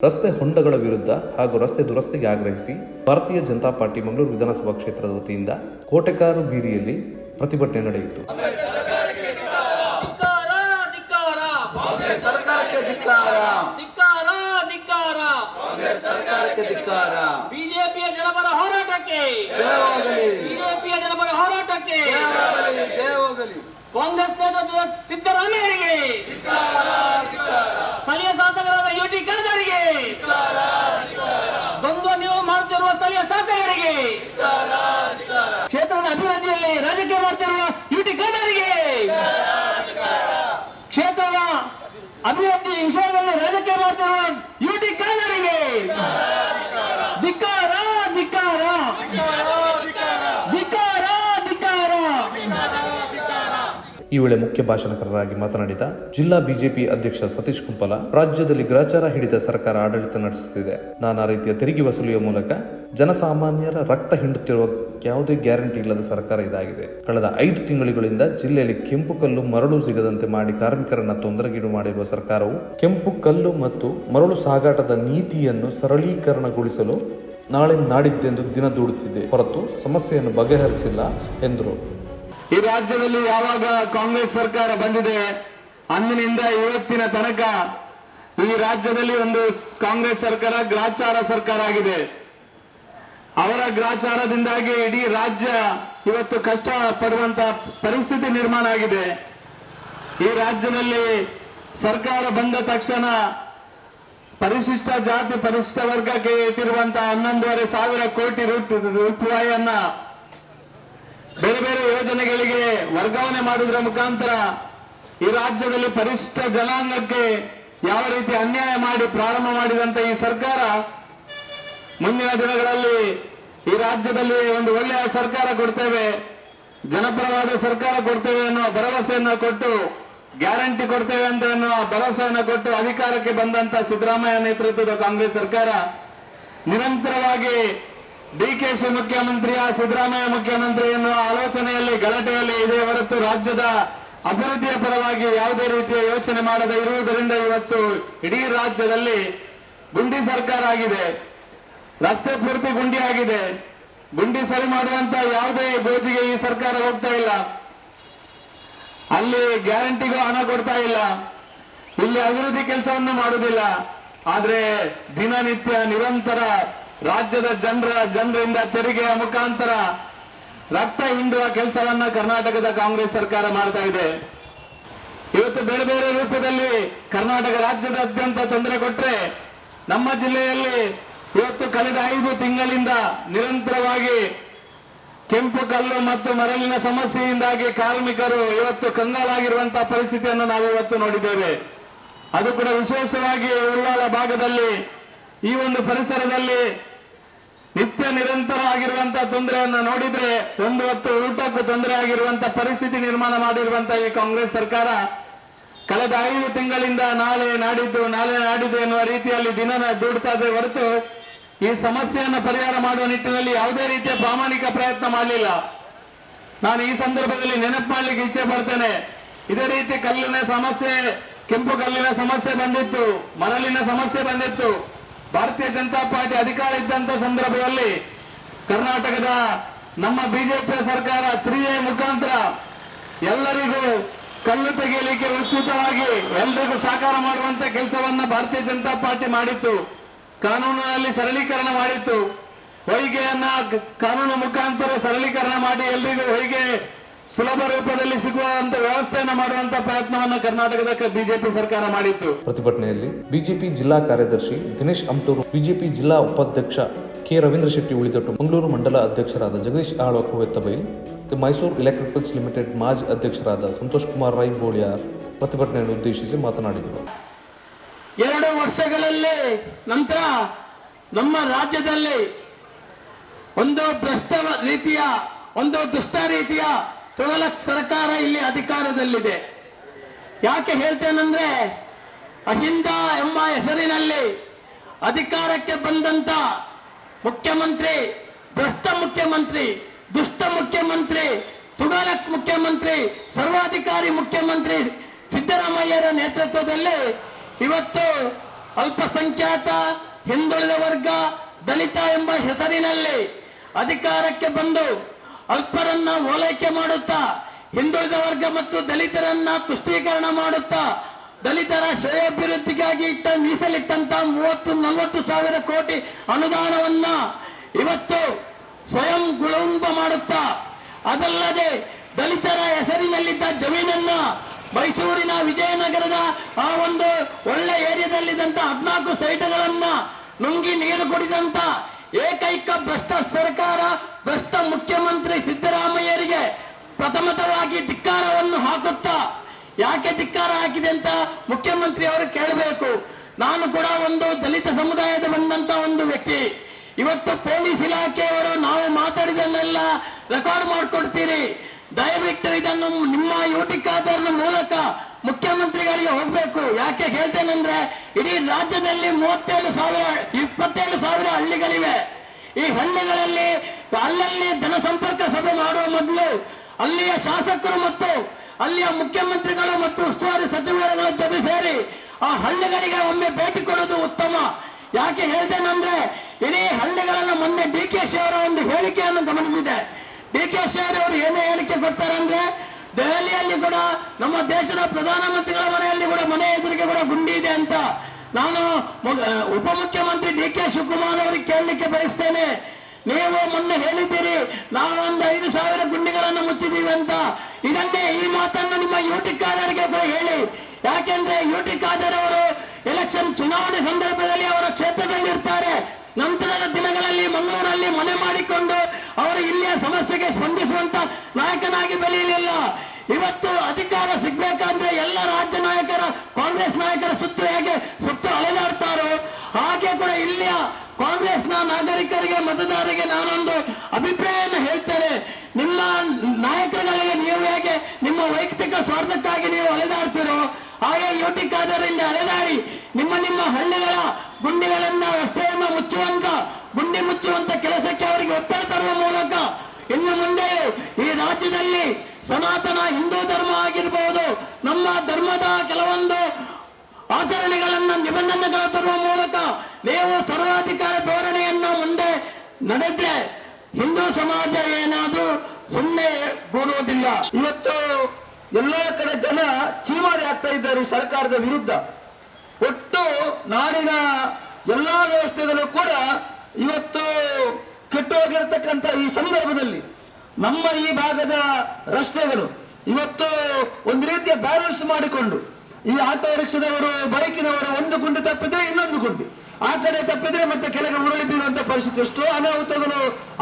ರಸ್ತೆ ಹೊಂಡಗಳ ವಿರುದ್ಧ ಹಾಗೂ ರಸ್ತೆ ದುರಸ್ತಿಗೆ ಆಗ್ರಹಿಸಿ ಭಾರತೀಯ ಜನತಾ ಪಾರ್ಟಿ ಮಂಗಳೂರು ವಿಧಾನಸಭಾ ಕ್ಷೇತ್ರದ ವತಿಯಿಂದ ಕೋಟೆಕಾರು ಬೀರಿಯಲ್ಲಿ ಪ್ರತಿಭಟನೆ ನಡೆಯಿತು. ಬಿಜೆಪಿಯ ಕಾಂಗ್ರೆಸ್ ನೇತೃತ್ವದ ಸಿದ್ದರಾಮಯ್ಯರಿಗೆ ಸ್ಥಳೀಯ ಶಾಸಕರಾದ ಯು ಟಿ ಖಾದರಿಗೆ ದ್ವಂದ್ವ ನೀವು ಮಾಡುತ್ತಿರುವ ಸ್ಥಳೀಯ ಶಾಸಕರಿಗೆ ಕ್ಷೇತ್ರದ ಅಭಿವೃದ್ಧಿಯಲ್ಲಿ ರಾಜಕೀಯ ಮಾಡ್ತಿರುವ ಯುಟಿ ಖಾದರಿಗೆ ಕ್ಷೇತ್ರದ ಅಭಿವೃದ್ಧಿ ವಿಷಯದಲ್ಲಿ ರಾಜಕೀಯ ಮಾಡ್ತಿರುವ ಯುಟಿ ಖಾದರಿಗೆ ಧಿಕ್ಕಾರ ಧಿಕ್ಕಾರ. ಧಿಕ್ಕಾರ ಧಿಕ್ಕಾರ. ಈ ವೇಳೆ ಮುಖ್ಯ ಭಾಷಣಕಾರರಾಗಿ ಮಾತನಾಡಿದ ಜಿಲ್ಲಾ ಬಿಜೆಪಿ ಅಧ್ಯಕ್ಷ ಸತೀಶ್ ಕುಂಪಲ, ರಾಜ್ಯದಲ್ಲಿ ಗ್ರಾಚಾರ ಹಿಡಿದ ಸರ್ಕಾರ ಆಡಳಿತ ನಡೆಸುತ್ತಿದೆ. ನಾನಾ ರೀತಿಯ ತೆರಿಗೆ ವಸೂಲಿಯ ಮೂಲಕ ಜನಸಾಮಾನ್ಯರ ರಕ್ತ ಹಿಂಡುತ್ತಿರುವ ಯಾವುದೇ ಗ್ಯಾರಂಟಿ ಇಲ್ಲದ ಸರ್ಕಾರ ಇದಾಗಿದೆ. ಕಳೆದ ಐದು ತಿಂಗಳುಗಳಿಂದ ಜಿಲ್ಲೆಯಲ್ಲಿ ಕೆಂಪು ಕಲ್ಲು, ಮರಳು ಸಿಗದಂತೆ ಮಾಡಿ ಕಾರ್ಮಿಕರನ್ನ ತೊಂದರೆಗೀಡು ಮಾಡಿರುವ ಸರ್ಕಾರವು ಕೆಂಪು ಕಲ್ಲು ಮತ್ತು ಮರಳು ಸಾಗಾಟದ ನೀತಿಯನ್ನು ಸರಳೀಕರಣಗೊಳಿಸಲು ನಾಳೆ ನಾಡಿದ್ದೆಂದು ದಿನ ದೂಡುತ್ತಿದೆ. ಹೊರತು ಸಮಸ್ಯೆಯನ್ನು ಬಗೆಹರಿಸಿಲ್ಲ ಎಂದರು. ಈ ರಾಜ್ಯದಲ್ಲಿ ಯಾವಾಗ ಕಾಂಗ್ರೆಸ್ ಸರ್ಕಾರ ಬಂದಿದೆ, ಅಂದಿನಿಂದ ಇವತ್ತಿನ ತನಕ ಈ ರಾಜ್ಯದಲ್ಲಿ ಒಂದು ಕಾಂಗ್ರೆಸ್ ಸರ್ಕಾರ, ಗ್ರಾಚಾರ ಸರ್ಕಾರ ಆಗಿದೆ. ಅವರ ಗ್ರಾಚಾರದಿಂದಾಗಿ ಇಡೀ ರಾಜ್ಯ ಇವತ್ತು ಕಷ್ಟ ಪಡುವಂತ ಪರಿಸ್ಥಿತಿ ನಿರ್ಮಾಣ ಆಗಿದೆ. ಈ ರಾಜ್ಯದಲ್ಲಿ ಸರ್ಕಾರ ಬಂದ ತಕ್ಷಣ ಪರಿಶಿಷ್ಟ ಜಾತಿ, ಪರಿಶಿಷ್ಟ ವರ್ಗಕ್ಕೆ ಇಟ್ಟಿರುವಂತಹ ಹನ್ನೊಂದೂವರೆ ಸಾವಿರ ಕೋಟಿ ರೂಪಾಯಿಯನ್ನ ಬೇರೆ ಬೇರೆ ಯೋಜನೆಗಳಿಗೆ ವರ್ಗಾವಣೆ ಮಾಡುವುದರ ಮುಖಾಂತರ ಈ ರಾಜ್ಯದಲ್ಲಿ ಪರಿಶಿಷ್ಟ ಜನಾಂಗಕ್ಕೆ ಯಾವ ರೀತಿ ಅನ್ಯಾಯ ಮಾಡಿ ಪ್ರಾರಂಭ ಮಾಡಿದಂತ ಈ ಸರ್ಕಾರ ಮುಂದಿನ ದಿನಗಳಲ್ಲಿ ಈ ರಾಜ್ಯದಲ್ಲಿ ಒಂದು ಒಳ್ಳೆಯ ಸರ್ಕಾರ ಕೊಡ್ತೇವೆ, ಜನಪರವಾದ ಸರ್ಕಾರ ಕೊಡ್ತೇವೆ ಅನ್ನೋ ಭರವಸೆಯನ್ನು ಕೊಟ್ಟು, ಗ್ಯಾರಂಟಿ ಕೊಡ್ತೇವೆ ಅಂತ ಅನ್ನುವ ಭರವಸೆಯನ್ನು ಕೊಟ್ಟು ಅಧಿಕಾರಕ್ಕೆ ಬಂದಂತ ಸಿದ್ದರಾಮಯ್ಯ ನೇತೃತ್ವದ ಕಾಂಗ್ರೆಸ್ ಸರ್ಕಾರ ನಿರಂತರವಾಗಿ ಡಿಕೆಶಿ ಮುಖ್ಯಮಂತ್ರಿಯ, ಸಿದ್ದರಾಮಯ್ಯ ಮುಖ್ಯಮಂತ್ರಿ ಎನ್ನುವ ಆಲೋಚನೆಯಲ್ಲಿ, ಗಲಾಟೆಯಲ್ಲಿ ಇದೆ ಹೊರತು ರಾಜ್ಯದ ಅಭಿವೃದ್ಧಿಯ ಪರವಾಗಿ ಯಾವುದೇ ರೀತಿಯ ಯೋಚನೆ ಮಾಡದೆ ಇರುವುದರಿಂದ ಇವತ್ತು ಇಡೀ ರಾಜ್ಯದಲ್ಲಿ ಗುಂಡಿ ಸರ್ಕಾರ ಆಗಿದೆ. ರಸ್ತೆ ಪೂರ್ತಿ ಗುಂಡಿ ಆಗಿದೆ. ಗುಂಡಿ ಸರಿ ಮಾಡುವಂತ ಯಾವುದೇ ಗೋಜಿಗೆ ಈ ಸರ್ಕಾರ ಹೋಗ್ತಾ ಇಲ್ಲ. ಅಲ್ಲಿ ಗ್ಯಾರಂಟಿಗೂ ಹಣ ಕೊಡ್ತಾ ಇಲ್ಲ. ಇಲ್ಲಿ ಅಭಿವೃದ್ಧಿ ಕೆಲಸವನ್ನು ಮಾಡುವುದಿಲ್ಲ. ಆದ್ರೆ ದಿನನಿತ್ಯ ನಿರಂತರ ರಾಜ್ಯದ ಜನರ, ಜನರಿಂದ ತೆರಿಗೆಯ ಮುಖಾಂತರ ರಕ್ತ ಹಿಂಡುವ ಕೆಲಸವನ್ನ ಕರ್ನಾಟಕದ ಕಾಂಗ್ರೆಸ್ ಸರ್ಕಾರ ಮಾಡ್ತಾ ಇದೆ. ಇವತ್ತು ಬೇರೆ ಬೇರೆ ರೂಪದಲ್ಲಿ ಕರ್ನಾಟಕ ರಾಜ್ಯದಾದ್ಯಂತ ತೊಂದರೆ ಕೊಟ್ರೆ ನಮ್ಮ ಜಿಲ್ಲೆಯಲ್ಲಿ ಇವತ್ತು ಕಳೆದ ಐದು ತಿಂಗಳಿಂದ ನಿರಂತರವಾಗಿ ಕೆಂಪು ಕಲ್ಲು ಮತ್ತು ಮರಳಿನ ಸಮಸ್ಯೆಯಿಂದಾಗಿ ಕಾರ್ಮಿಕರು ಇವತ್ತು ಕಂಗಾಲಾಗಿರುವಂತಹ ಪರಿಸ್ಥಿತಿಯನ್ನು ನಾವು ಇವತ್ತು ನೋಡಿದ್ದೇವೆ. ಅದು ಕೂಡ ವಿಶೇಷವಾಗಿ ಉಳ್ಳಾಲ ಭಾಗದಲ್ಲಿ, ಈ ಒಂದು ಪರಿಸರದಲ್ಲಿ ನಿತ್ಯ ನಿರಂತರ ಆಗಿರುವಂತಹ ತೊಂದರೆಯನ್ನು ನೋಡಿದ್ರೆ, ಒಂದು ಹೊತ್ತು ಊಟಕ್ಕೂ ತೊಂದರೆ ಆಗಿರುವಂತಹ ಪರಿಸ್ಥಿತಿ ನಿರ್ಮಾಣ ಮಾಡಿರುವಂತಹ ಈ ಕಾಂಗ್ರೆಸ್ ಸರ್ಕಾರ ಕಳೆದ ಐದು ತಿಂಗಳಿಂದ ನಾಳೆ ನಾಡಿದ್ದು ನಾಳೆ ನಾಡಿದ್ದು ಎನ್ನುವ ರೀತಿಯಲ್ಲಿ ದಿನ ದೂಡ್ತಾ ಇದೆ ಹೊರತು ಈ ಸಮಸ್ಯೆಯನ್ನು ಪರಿಹಾರ ಮಾಡುವ ನಿಟ್ಟಿನಲ್ಲಿ ಯಾವುದೇ ರೀತಿಯ ಪ್ರಾಮಾಣಿಕ ಪ್ರಯತ್ನ ಮಾಡಲಿಲ್ಲ. ನಾನು ಈ ಸಂದರ್ಭದಲ್ಲಿ ನೆನಪು ಮಾಡ್ಲಿಕ್ಕೆ ಇಚ್ಛೆ ಪಡ್ತೇನೆ ಇದೇ ರೀತಿ ಕಲ್ಲಿನ ಸಮಸ್ಯೆ, ಕೆಂಪು ಕಲ್ಲಿನ ಸಮಸ್ಯೆ ಬಂದಿತ್ತು, ಮರಳಿನ ಸಮಸ್ಯೆ ಬಂದಿತ್ತು. ಭಾರತೀಯ ಜನತಾ ಪಾರ್ಟಿ ಅಧಿಕಾರ ಇದ್ದಂತ ಸಂದರ್ಭದಲ್ಲಿ ಕರ್ನಾಟಕದ ನಮ್ಮ ಬಿಜೆಪಿ ಸರ್ಕಾರ ತ್ರೀ ಎ ಮುಖಾಂತರ ಎಲ್ಲರಿಗೂ ಕಲ್ಲು ತೆಗೆಯಲಿಕ್ಕೆ ಉಚಿತವಾಗಿ ಎಲ್ಲರಿಗೂ ಸಹಕಾರ ಮಾಡುವಂತ ಕೆಲಸವನ್ನ ಭಾರತೀಯ ಜನತಾ ಪಾರ್ಟಿ ಮಾಡಿತ್ತು. ಕಾನೂನಿನಲ್ಲಿ ಸರಳೀಕರಣ ಮಾಡಿತ್ತು. ಹೊಯ್ಗೆಯನ್ನ ಕಾನೂನು ಮುಖಾಂತರ ಸರಳೀಕರಣ ಮಾಡಿ ಎಲ್ರಿಗೂ ಹೊಯ್ಗೆ ಸುಲಭ ರೂಪದಲ್ಲಿ ಸಿಗುವಂತ ವ್ಯವಸ್ಥೆಯನ್ನು ಮಾಡುವಂತ ಪ್ರಯತ್ನವನ್ನು ಕರ್ನಾಟಕದ ಬಿಜೆಪಿ ಸರ್ಕಾರ ಮಾಡಿತ್ತು. ಪ್ರತಿಭಟನೆಯಲ್ಲಿ ಬಿಜೆಪಿ ಜಿಲ್ಲಾ ಕಾರ್ಯದರ್ಶಿ ದಿನೇಶ್ ಅಮ್ಟೂರು ಬಿಜೆಪಿ ಜಿಲ್ಲಾ ಉಪಾಧ್ಯಕ್ಷ ಕೆ. ರವೀಂದ್ರ ಶೆಟ್ಟಿ ಉಳಿದೊಟ್ಟು ಮಂಗಳೂರು ಮಂಡಲ ಅಧ್ಯಕ್ಷರಾದ ಜಗದೀಶ್ ಆಳ್ವ ಕುವೆತ್ತಬೈಲ್ ಮತ್ತು ಮೈಸೂರು ಎಲೆಕ್ಟ್ರಿಕಲ್ಸ್ ಲಿಮಿಟೆಡ್ ಮಾಜಿ ಅಧ್ಯಕ್ಷರಾದ ಸಂತೋಷ್ ಕುಮಾರ್ ರೈ ಬೋಳಿಯಾರ್ ಪ್ರತಿಭಟನೆಯನ್ನು ಉದ್ದೇಶಿಸಿ ಮಾತನಾಡಿದರು. ಎರಡು ವರ್ಷಗಳಲ್ಲಿ ನಂತರ ನಮ್ಮ ರಾಜ್ಯದಲ್ಲಿ ಒಂದು ಭ್ರಷ್ಟ ರೀತಿಯ, ಒಂದು ದುಷ್ಟ ರೀತಿಯ ತುಳಲಕ್ ಸರ್ಕಾರ ಇಲ್ಲಿ ಅಧಿಕಾರದಲ್ಲಿದೆ. ಯಾಕೆ ಹೇಳ್ತೇನೆಂದ್ರೆ ಅಹಿಂದ ಎಂಬ ಹೆಸರಿನಲ್ಲಿ ಅಧಿಕಾರಕ್ಕೆ ಬಂದಂತ ಮುಖ್ಯಮಂತ್ರಿ, ಭ್ರಷ್ಟ ಮುಖ್ಯಮಂತ್ರಿ, ದುಷ್ಟ ಮುಖ್ಯಮಂತ್ರಿ ತುಡಲಕ್ ಮುಖ್ಯಮಂತ್ರಿ, ಸರ್ವಾಧಿಕಾರಿ ಮುಖ್ಯಮಂತ್ರಿ ಸಿದ್ದರಾಮಯ್ಯರ ನೇತೃತ್ವದಲ್ಲಿ ಇವತ್ತು ಅಲ್ಪಸಂಖ್ಯಾತ ಹಿಂದುಳಿದ ವರ್ಗ ದಲಿತ ಎಂಬ ಹೆಸರಿನಲ್ಲಿ ಅಧಿಕಾರಕ್ಕೆ ಬಂದು ಅಲ್ಪರನ್ನ ಓಲೈಕೆ ಮಾಡುತ್ತಾ, ಹಿಂದುಳಿದ ವರ್ಗ ಮತ್ತು ದಲಿತರನ್ನ ತುಷ್ಟೀಕರಣ ಮಾಡುತ್ತಾ, ದಲಿತರ ಶ್ರೇಯಾಭಿವೃದ್ಧಿಗಾಗಿ ಇಟ್ಟ ಮೀಸಲಿಟ್ಟಂತ ಮೂವತ್ತು ನಲವತ್ತು ಸಾವಿರ ಕೋಟಿ ಅನುದಾನವನ್ನ ಇವತ್ತು ಸ್ವಯಂ ಗುಳುಂಬ ಮಾಡುತ್ತಾ, ಅದಲ್ಲದೆ ದಲಿತರ ಹೆಸರಿನಲ್ಲಿದ್ದ ಜಮೀನನ್ನ ಮೈಸೂರಿನ ವಿಜಯನಗರದ ಆ ಒಂದು ಒಳ್ಳೆ ಏರಿಯಾದಲ್ಲಿದ್ದಂಥ ಹದಿನಾಲ್ಕು ಸೈಟ್ಗಳನ್ನ ನುಂಗಿ ನೀರು ಕುಡಿದಂತ ಏಕೈಕ ಭ್ರಷ್ಟ ಸರ್ಕಾರ, ಭ್ರಷ್ಟ ಮುಖ್ಯಮಂತ್ರಿ ಸಿದ್ದರಾಮಯ್ಯರಿಗೆ ಪ್ರಥಮತವಾಗಿ ಧಿಕ್ಕಾರವನ್ನು ಹಾಕುತ್ತಾ ಯಾಕೆ ಧಿಕ್ಕಾರ ಹಾಕಿದೆ ಅಂತ ಮುಖ್ಯಮಂತ್ರಿ ಅವರು ಕೇಳಬೇಕು. ನಾನು ಕೂಡ ಒಂದು ದಲಿತ ಸಮುದಾಯದ ಬಂದಂತ ಒಂದು ವ್ಯಕ್ತಿ. ಇವತ್ತು ಪೊಲೀಸ್ ಇಲಾಖೆಯವರು ನಾವು ಮಾತಾಡಿದನ್ನೆಲ್ಲ ರೆಕಾರ್ಡ್ ಮಾಡಿಕೊಡ್ತೀರಿ. ದಯವಿಟ್ಟು ಇದನ್ನು ನಿಮ್ಮ ಯೂಟಿ ಮೂಲಕ ಮುಖ್ಯಮಂತ್ರಿಗಳಿಗೆ ಹೋಗ್ಬೇಕು. ಯಾಕೆ ಹೇಳ್ತೇನೆಂದ್ರೆ, ಇಡೀ ರಾಜ್ಯದಲ್ಲಿ ಮೂವತ್ತೇಳು ಸಾವಿರ, ಇಪ್ಪತ್ತೇಳು ಸಾವಿರ ಹಳ್ಳಿಗಳಿವೆ. ಈ ಹಳ್ಳಿಗಳಲ್ಲಿ ಅಲ್ಲಲ್ಲಿ ಜನಸಂಪರ್ಕ ಸಭೆ ಮಾಡುವ ಮೊದಲು ಅಲ್ಲಿಯ ಶಾಸಕರು ಮತ್ತು ಅಲ್ಲಿಯ ಮುಖ್ಯಮಂತ್ರಿಗಳು ಮತ್ತು ಉಸ್ತುವಾರಿ ಸಚಿವರುಗಳ ಜೊತೆ ಸೇರಿ ಆ ಹಳ್ಳಿಗಳಿಗೆ ಒಮ್ಮೆ ಭೇಟಿ ಕೊಡೋದು ಉತ್ತಮ. ಯಾಕೆ ಹೇಳ್ತೇನೆಂದ್ರೆ, ಇಡೀ ಹಳ್ಳಿಗಳನ್ನು ಮೊನ್ನೆ ಡಿ ಕೆ ಶಿ ಅವರ ಒಂದು ಹೇಳಿಕೆಯನ್ನು ಗಮನಿಸಿದೆ. ಕೆ ಅವರು ಏನೇ ಹೇಳಿಕೆ ಕೊಡ್ತಾರೆ ಅಂದ್ರೆ ದೆಹಲಿಯಲ್ಲಿ ಕೂಡ ನಮ್ಮ ದೇಶದ ಪ್ರಧಾನಮಂತ್ರಿಗಳ ಮನೆಯಲ್ಲಿ ಕೂಡ ಮನೆ ಎದುರಿಗೆ ಕೂಡ ಗುಂಡಿ ಇದೆ ಅಂತ. ನಾನು ಉಪಮುಖ್ಯಮಂತ್ರಿ ಡಿ ಕೆ ಶಿವಕುಮಾರ್ ಅವರಿಗೆ ಕೇಳಲಿಕ್ಕೆ ಬಯಸ್ತೇನೆ. ನೀವು ಮೊನ್ನೆ ಹೇಳಿದ್ದೀರಿ ನಾವು ಒಂದು ಐದು ಸಾವಿರ ಗುಂಡಿಗಳನ್ನು ಮುಚ್ಚಿದೀವಿ ಅಂತ. ಇದನ್ನೇ ಈ ಮಾತನ್ನು ನಿಮ್ಮ ಯೂಟಿ ಖಾದರ್ಗೆ ಕೂಡ ಹೇಳಿ. ಯಾಕೆಂದ್ರೆ ಯುಟಿ ಖಾದರ್ ಅವರು ಎಲೆಕ್ಷನ್ ಚುನಾವಣೆ ಸಂದರ್ಭದಲ್ಲಿ ಅವರ ಕ್ಷೇತ್ರದಲ್ಲಿ ಇರ್ತಾರೆ ನಂತರದ ದಿನಗಳಲ್ಲಿ ಮಂಗಳೂರಲ್ಲಿ ಮನೆ ಮಾಡಿಕೊಂಡು ಅವರು ಇಲ್ಲಿಯ ಸಮಸ್ಯೆಗೆ ಸ್ಪಂದಿಸುವಂತ ನಾಯಕನಾಗಿ ಬೆಳೆಯಲಿಲ್ಲ. ಇವತ್ತು ಅಧಿಕಾರ ಸಿಗ್ಬೇಕಂದ್ರೆ ಎಲ್ಲ ರಾಜ್ಯ ನಾಯಕರ, ಕಾಂಗ್ರೆಸ್ ನಾಯಕರ ಸುತ್ತು ಹೇಗೆ ಸುತ್ತು ಅಲೆದಾಡ್ತಾರೋ, ಹಾಗೆ ಕೂಡ ಇಲ್ಲಿಯ ಕಾಂಗ್ರೆಸ್ನ ನಾಗರಿಕರಿಗೆ, ಮತದಾರರಿಗೆ ನಾನೊಂದು ಅಭಿಪ್ರಾಯವನ್ನು ಹೇಳ್ತೇನೆ. ನಿಮ್ಮ ನಾಯಕರುಗಳಿಗೆ ನೀವು ಹೇಗೆ, ನಿಮ್ಮ ವೈಯಕ್ತಿಕ ಸ್ವಾರ್ಥಕ್ಕಾಗಿ ನೀವು ಅಲೆದಾಡ್ತಿರೋ, ಹಾಗೆ ಯುಟಿ ಕಾದರಿಂದ ಅಲೆದಾಡಿ ನಿಮ್ಮ ನಿಮ್ಮ ಹಳ್ಳಿಗಳ ಗುಂಡಿಗಳನ್ನ ರಸ್ತೆಯನ್ನ ಮುಚ್ಚುವಂತ ಗುಂಡಿ ಮುಚ್ಚುವಂತ ಕೆಲಸಕ್ಕೆ ಅವರಿಗೆ ಒತ್ತಡ ತರುವ ಮೂಲಕ ಇನ್ನು ಮುಂದೆ ಈ ರಾಜ್ಯದಲ್ಲಿ ಸನಾತನ ಹಿಂದೂ ಧರ್ಮ ಆಗಿರಬಹುದು ನಮ್ಮ ಧರ್ಮದ ಕೆಲವೊಂದು ಆಚರಣೆಗಳನ್ನ, ನಿಬಂಧನೆಗಳ ತರುವ ಮೂಲಕ ನೀವು ಸರ್ವಾಧಿಕಾರ ಧೋರಣೆಯನ್ನ ಮುಂದೆ ನಡೆದ್ರೆ ಹಿಂದೂ ಸಮಾಜ ಏನಾದರೂ ಸುಮ್ಮನೆ ಕೂಡುವುದಿಲ್ಲ ಇವತ್ತು ಎಲ್ಲಾ ಕಡೆ ಜನ ಚೀಮಾರಿ ಆಗ್ತಾ ಇದ್ದಾರೆ ಸರ್ಕಾರದ ವಿರುದ್ಧ. ಒಟ್ಟು ನಾಡಿನ ಎಲ್ಲಾ ವ್ಯವಸ್ಥೆಗಳು ಕೂಡ ಇವತ್ತು ಕೆಟ್ಟೋಗಿರತಕ್ಕಂಥ ಈ ಸಂದರ್ಭದಲ್ಲಿ ನಮ್ಮ ಈ ಭಾಗದ ರಸ್ತೆಗಳು ಇವತ್ತು ಒಂದು ರೀತಿಯ ಬ್ಯಾಲೆನ್ಸ್ ಮಾಡಿಕೊಂಡು ಈ ಆಟೋ ರಿಕ್ಷಾದವರು, ಬೈಕಿನವರು ಒಂದು ಗುಂಡಿ ತಪ್ಪಿದ್ರೆ ಇನ್ನೊಂದು ಗುಂಡಿ. ಆ ಕಡೆ ತಪ್ಪಿದ್ರೆ ಮತ್ತೆ ಕೆಳಗೆ ಉರುಳಿ ಬೀಳುವಂತ ಪರಿಸ್ಥಿತಿ ಎಷ್ಟೋ ಅನಾಹುತಗಳು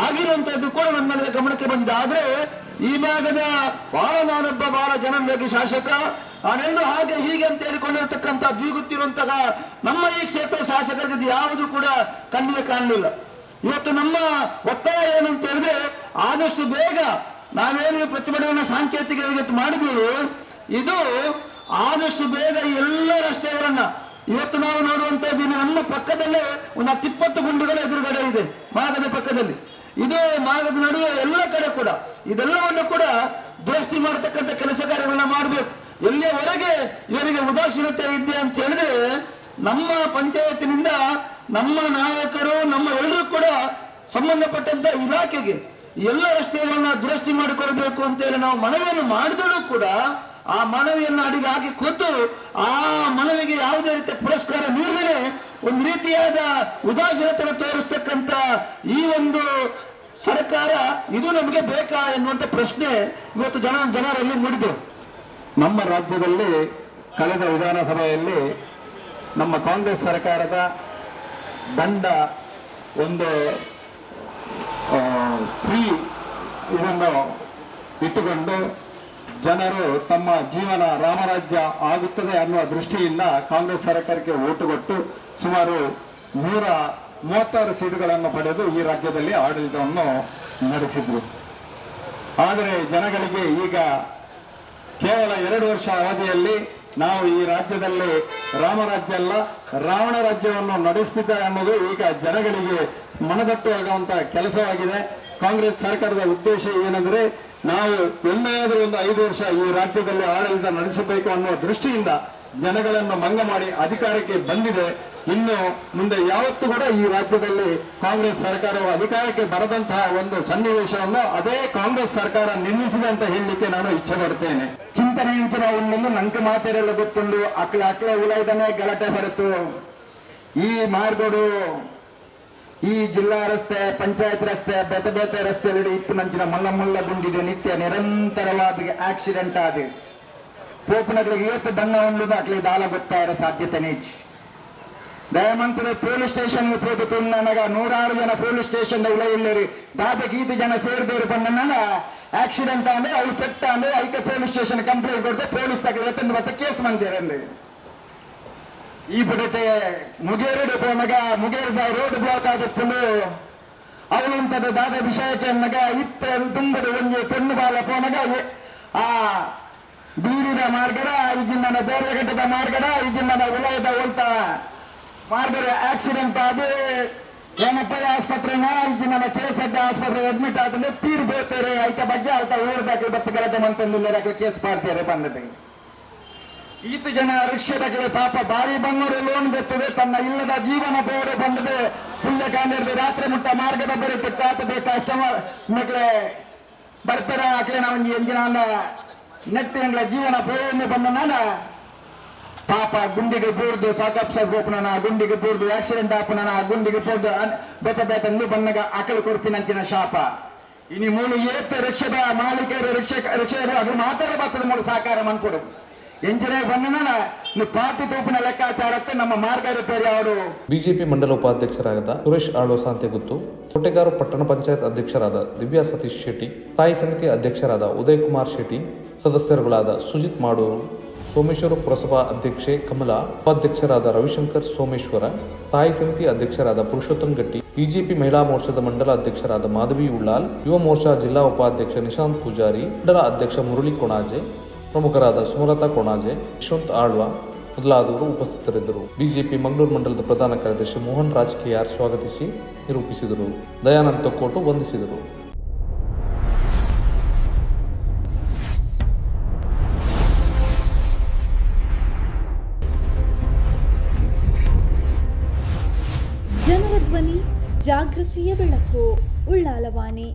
ಆಗಿರುವಂತದ್ದು ಕೂಡ ನನ್ನ ಗಮನಕ್ಕೆ ಬಂದಿದೆ. ಆದ್ರೆ ಈ ಭಾಗದ ಬಹಳ ನಾನೊಬ್ಬ ಬಹಳ ಶಾಸಕ ನಾನೆಲ್ಲರೂ ಹಾಗೆ ಹೀಗೆ ಅಂತ ಹೇಳಿಕೊಂಡಿರತಕ್ಕಂತ ಬೀಗುತ್ತಿರುವಂತಹ ನಮ್ಮ ಈ ಕ್ಷೇತ್ರ ಶಾಸಕರಿಗೆ ಯಾವುದು ಕೂಡ ಕಣ್ಣಿಗೆ ಕಾಣಲಿಲ್ಲ. ಇವತ್ತು ನಮ್ಮ ಒತ್ತಾಯ ಏನಂತ ಹೇಳಿದ್ರೆ ಆದಷ್ಟು ಬೇಗ ನಾವೇನು ಪ್ರತಿಭಟನೆ ಸಾಂಕೇತಿಕ ಮಾಡಿದ್ವಿ ಇದು ಆದಷ್ಟು ಬೇಗ ಎಲ್ಲ ರಸ್ತೆಗಳನ್ನ ಇವತ್ತು ನಾವು ನೋಡುವಂತ ನಮ್ಮ ಪಕ್ಕದಲ್ಲೇ ಒಂದು ಹತ್ತಿಪ್ಪತ್ತು ಗುಂಡುಗಳ ಎದುರುಗಡೆ ಇದೆ, ಮಾರ್ಗದ ಪಕ್ಕದಲ್ಲಿ. ಇದು ಮಾರ್ಗದ ನಡುವೆ ಎಲ್ಲ ಕಡೆ ಕೂಡ ಇದೆಲ್ಲವನ್ನು ಕೂಡ ದೋಸ್ತಿ ಮಾಡತಕ್ಕಂಥ ಕೆಲಸ ಕಾರ್ಯಗಳನ್ನ ಎಲ್ಲಿಯವರೆಗೆ ಇವರಿಗೆ ಉದಾಸೀನತೆ ಇದೆ ಅಂತ ಹೇಳಿದ್ರೆ ನಮ್ಮ ಪಂಚಾಯತಿನಿಂದ ನಮ್ಮ ನಾಯಕರು, ನಮ್ಮ ಎಲ್ಲರೂ ಕೂಡ ಸಂಬಂಧಪಟ್ಟಂತ ಇಲಾಖೆಗೆ ಎಲ್ಲ ರಸ್ತೆಗಳನ್ನ ದುರಸ್ತಿ ಮಾಡಿಕೊಳ್ಬೇಕು ಅಂತ ಹೇಳಿ ನಾವು ಮನವಿಯನ್ನು ಮಾಡಿದರೂ ಕೂಡ ಆ ಮನವಿಯನ್ನು ಅಡಿಗೆ ಹಾಕಿ ಕೂತು ಆ ಮನವಿಗೆ ಯಾವುದೇ ರೀತಿಯ ಪುರಸ್ಕಾರ ನೀಡಿದರೆ ಒಂದು ರೀತಿಯಾದ ಉದಾಸೀನತೆ ತೋರಿಸ್ತಕ್ಕಂತ ಈ ಒಂದು ಸರ್ಕಾರ ಇದು ನಮಗೆ ಬೇಕಾ ಎನ್ನುವಂತ ಪ್ರಶ್ನೆ ಇವತ್ತು ಜನ ಜನರಲ್ಲಿ ಮೂಡಿದೆ. ನಮ್ಮ ರಾಜ್ಯದಲ್ಲಿ ಕಳೆದ ವಿಧಾನಸಭೆಯಲ್ಲಿ ನಮ್ಮ ಕಾಂಗ್ರೆಸ್ ಸರ್ಕಾರದ ದಂಡ ಒಂದು ಫ್ರೀ ಇದನ್ನು ಇಟ್ಟುಕೊಂಡು ಜನರು ತಮ್ಮ ಜೀವನ ರಾಮರಾಜ್ಯ ಆಗುತ್ತದೆ ಅನ್ನುವ ದೃಷ್ಟಿಯಿಂದ ಕಾಂಗ್ರೆಸ್ ಸರ್ಕಾರಕ್ಕೆ ಓಟು ಕೊಟ್ಟು ಸುಮಾರು ನೂರ ಮೂವತ್ತಾರು ಸೀಟುಗಳನ್ನು ಪಡೆದು ಈ ರಾಜ್ಯದಲ್ಲಿ ಆಡಳಿತವನ್ನು ನಡೆಸಿದ್ರು. ಆದರೆ ಜನಗಳಿಗೆ ಈಗ ಕೇವಲ ಎರಡು ವರ್ಷ ಅವಧಿಯಲ್ಲಿ ನಾವು ಈ ರಾಜ್ಯದಲ್ಲಿ ರಾಮರಾಜ್ಯ ಅಲ್ಲ, ರಾವಣ ರಾಜ್ಯವನ್ನು ನಡೆಸುತ್ತಿದ್ದಾರೆ ಅನ್ನೋದು ಈಗ ಜನಗಳಿಗೆ ಮನದಟ್ಟುವಾಗುವಂತ ಕೆಲಸವಾಗಿದೆ. ಕಾಂಗ್ರೆಸ್ ಸರ್ಕಾರದ ಉದ್ದೇಶ ಏನಂದ್ರೆ ನಾವು ಎಲ್ಲಾದರೂ ಒಂದು ಐದು ವರ್ಷ ಈ ರಾಜ್ಯದಲ್ಲಿ ಆಡಳಿತ ನಡೆಸಬೇಕು ಅನ್ನುವ ದೃಷ್ಟಿಯಿಂದ ಜನಗಳನ್ನು ಮಂಗ ಮಾಡಿ ಅಧಿಕಾರಕ್ಕೆ ಬಂದಿದೆ. ಇನ್ನು ಮುಂದೆ ಯಾವತ್ತೂ ಕೂಡ ಈ ರಾಜ್ಯದಲ್ಲಿ ಕಾಂಗ್ರೆಸ್ ಸರ್ಕಾರವು ಅಧಿಕಾರಕ್ಕೆ ಬರದಂತಹ ಒಂದು ಸನ್ನಿವೇಶವನ್ನು ಅದೇ ಕಾಂಗ್ರೆಸ್ ಸರ್ಕಾರ ನಿರ್ಮಿಸಿದೆ ಅಂತ ಹೇಳಲಿಕ್ಕೆ ನಾನು ಇಚ್ಛೆ ಪಡ್ತೇನೆ ಚಿಂತನೆ ಇಂಚಿನ ಒಂದೊಂದು ನಂಗೆ ಮಾತಿರಲು ಗೊತ್ತುಂಡು ಅಕ್ಲ ಅಕ್ಲ ಉಲಾಯ್ದನೇ ಗಲಾಟೆ ಬರುತ್ತು ಈ ಮಾರ್ಗೋಡು ಈ ಜಿಲ್ಲಾ ರಸ್ತೆ, ಪಂಚಾಯತ್ ರಸ್ತೆ, ಬೇತೆ ಬೇತೆ ರಸ್ತೆಯಲ್ಲಿ ಇಪ್ಪು ನಂಚಿನ ಮಲ್ಲ ಮಲ್ಲ ಗುಂಡಿದೆ ನಿತ್ಯ ನಿರಂತರವಾದ ಆಕ್ಸಿಡೆಂಟ್ ಆದ. ಪೋಪನಗಳಿಗೆ ಏತು ದಂಗ ಉಂಡು ದಾಖಲೆ ದಾಲ ಗೊತ್ತಾಯಿರೋ ಸಾಧ್ಯತೆ ನೀಚಿ ದಯಮಂತದ ಪೊಲೀಸ್ ಸ್ಟೇಷನ್ ಹೋಗುತ್ತು ನನಗ ನೂರಾರು ಜನ ಪೊಲೀಸ್ ಸ್ಟೇಷನ್ ಉಳ ಇಲ್ಲರಿ ದಾದ ಗೀತು ಜನ ಸೇರಿದವರು ಬಂದ ಆಕ್ಸಿಡೆಂಟ್ ಅಂದ್ರೆ ಅವ್ರು ಪೆಟ್ಟ ಅಂದ್ರೆ ಐಕೆ ಪೊಲೀಸ್ ಸ್ಟೇಷನ್ ಕಂಪ್ಲೇಂಟ್ ಕೊಡ್ತೆ ಪೊಲೀಸ್ ತಗದ ಮತ್ತೆ ಕೇಸ್ ಮಂದಿರಂದ್ರೆ ಈ ಬಿಡತೆ ಮುಗೇರಿಡು ಪೋನಗ ಮುಗೇರಿದ ರೋಡ್ ಬ್ಲಾಕ್ ಆಗಿತ್ತು ಅವಂತದ ದಾದ ವಿಷಯಕ್ಕೆ ನಗ ಇತ್ತ ತುಂಬದ ಒಂಜಿ ಪೆಣ್ಣು ಬಾಲ ಎ- ಆ, ಬೀರಿದ ಮಾರ್ಗಡ ಬೇರೆ ಬೇರೆಗಟ್ಟದ ಮಾರ್ಗಡ ಇಜಿಂದನ ಉಲಯದ ಒಲ್ತ ಮಾರ್ಗದ ಆಕ್ಸಿಡೆಂಟ್ ಆದ್ರೆ ಏನಪ್ಪ ಆಸ್ಪತ್ರೆನ ಕೇಸ್ ಕೇಸಡ್ಡ ಆಸ್ಪತ್ರೆ ಅಡ್ಮಿಟ್ ಆದ್ರೆ ತೀರ್ ಬೋತಾರೆ ಐತ ಬಗ್ಗೆ ಆಯ್ತ ಊರ್ದಾಕಿ ಬತ್ತ ಗಲಾಟೆ ಮಂತಂದಿಲ್ಲ ಕೇಸ್ ಮಾಡ್ತಾರೆ ಬಂದದೆ. ಈತ ಜನ ರಿಕ್ಷಾದಕ್ಕೆ ಪಾಪ ಬಾರಿ ಬಂಗಾರ ಲೋನ್ ಬೆತ್ತದೆ. ತನ್ನ ಇಲ್ಲದ ಜೀವನ ಬೋರೆ ಬಂದದೆ. ಪುಲ್ಯ ಕಾಂಡಿರ್ದೆ ರಾತ್ರಿ ಮುಟ್ಟ ಮಾರ್ಗದ ಬರುತ್ತೆ ಕಾತದೆ ಕಸ್ಟಮರ್ ಮಕ್ಳೆ ಬರ್ತಾರ? ಆಕಲೆ ನಾವು ಎಂಜಿನ ನೆಟ್ ಎಂಗ್ಲ ಜೀವನ ಬೇರೆ ಬಂದ ಪಾಪ ಗುಂಡಿಗೆ ಬೂರ್ದು ಸಾಕಪ್ ಸರ್ ಹೋಪನ ಗುಂಡಿಗೆ ಬೂರ್ದು ಆಕ್ಸಿಡೆಂಟ್ ಆಪನ ಗುಂಡಿಗೆ ಬೂರ್ದು ಬೆತ್ತ ಅಂದು ಬಂದಾಗ ಅಕಲು ಕೊರ್ಪಿನಂಚಿನ ಶಾಪ. ಇನಿ ಮೂಲು ಏತ ರಿಕ್ಷದ ಮಾಲೀಕರು, ರಿಕ್ಷ ರಿಕ್ಷರು ಅದು ಮಾತಾಡ ಬರ್ತದ ಮೂಲ ಸಹಕಾರ ಮನ್ಕೊಡು. ಎಂಜಿನ ಬಂದನ ನೀವು ಪಾರ್ಟಿ ತೂಪಿನ ಲೆಕ್ಕಾಚಾರಕ್ಕೆ ನಮ್ಮ ಮಾರ್ಗ ರಿಪೇರಿ ಬಿಜೆಪಿ ಮಂಡಲ ಉಪಾಧ್ಯಕ್ಷರಾದ ಸುರೇಶ್ ಆಳ್ವ ಸಾಂತೆಗುತ್ತು ಕೋಟೆಗಾರು ಪಟ್ಟಣ ಪಂಚಾಯತ್ ಅಧ್ಯಕ್ಷರಾದ ದಿವ್ಯಾ ಸತೀಶ್ ಶೆಟ್ಟಿ, ಸ್ಥಾಯಿ ಸಮಿತಿ ಅಧ್ಯಕ್ಷರಾದ ಉದಯ್ ಕುಮಾರ್ ಶೆಟ್ಟಿ, ಸದಸ್ಯರುಗಳಾದ ಸುಜಿತ್ ಮಾಡೂರು ಸೋಮೇಶ್ವರ ಪುರಸಭಾ ಅಧ್ಯಕ್ಷೆ ಕಮಲಾ, ಉಪಾಧ್ಯಕ್ಷರಾದ ರವಿಶಂಕರ್ ಸೋಮೇಶ್ವರ, ಸ್ಥಾಯಿ ಸಮಿತಿ ಅಧ್ಯಕ್ಷರಾದ ಪುರುಷೋತ್ತಮ್ ಗಟ್ಟಿ, ಬಿಜೆಪಿ ಮಹಿಳಾ ಮೋರ್ಚಾದ ಮಂಡಲ ಅಧ್ಯಕ್ಷರಾದ ಮಾಧವಿ ಉಳ್ಳಾಲ್, ಯುವ ಮೋರ್ಚಾ ಜಿಲ್ಲಾ ಉಪಾಧ್ಯಕ್ಷ ನಿಶಾಂತ್ ಪೂಜಾರಿ, ಮಂಡಲ ಅಧ್ಯಕ್ಷ ಮುರಳಿ ಕೊಣಾಜೆ, ಪ್ರಮುಖರಾದ ಸುಮಲತಾ ಕೊಣಾಜೆ, ಯಶವಂತ್ ಆಳ್ವ ಮೊದಲಾದವರು ಉಪಸ್ಥಿತರಿದ್ದರು. ಬಿಜೆಪಿ ಮಂಗಳೂರು ಮಂಡಲದ ಪ್ರಧಾನ ಕಾರ್ಯದರ್ಶಿ ಮೋಹನ್ ರಾಜ್ ಕೆಆರ್ ಸ್ವಾಗತಿಸಿ ನಿರೂಪಿಸಿದರು. ದಯಾನಂದ ಕೋಟು ವಂದಿಸಿದರು. ಜನರ ಧ್ವನಿ ಜಾಗೃತಿಯ ಬೆಳಕು ಉಳ್ಳಾಲವಾಣಿ